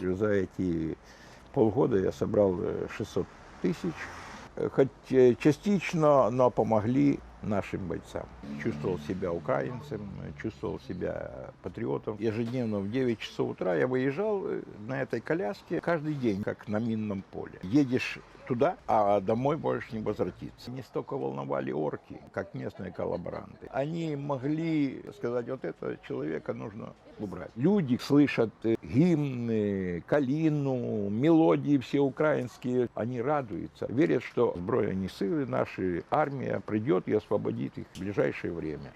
За эти полгода я собрал э, 600 тысяч. Э, хоть э, частично, но помогли нашим бойцам. Чувствовал себя украинцем, чувствовал себя патриотом. Ежедневно в 9 часов утра я выезжал на этой коляске каждый день, как на минном поле. Едешь туда, а домой можешь не возвратиться. Не столько волновали орки, как местные коллаборанты. Они могли сказать, вот этого человека нужно убрать. Люди слышат э, гимны, калину, мелодии все украинские. Они радуются, верят, что сбройные силы наши, армия придет и освободит их в ближайшее время.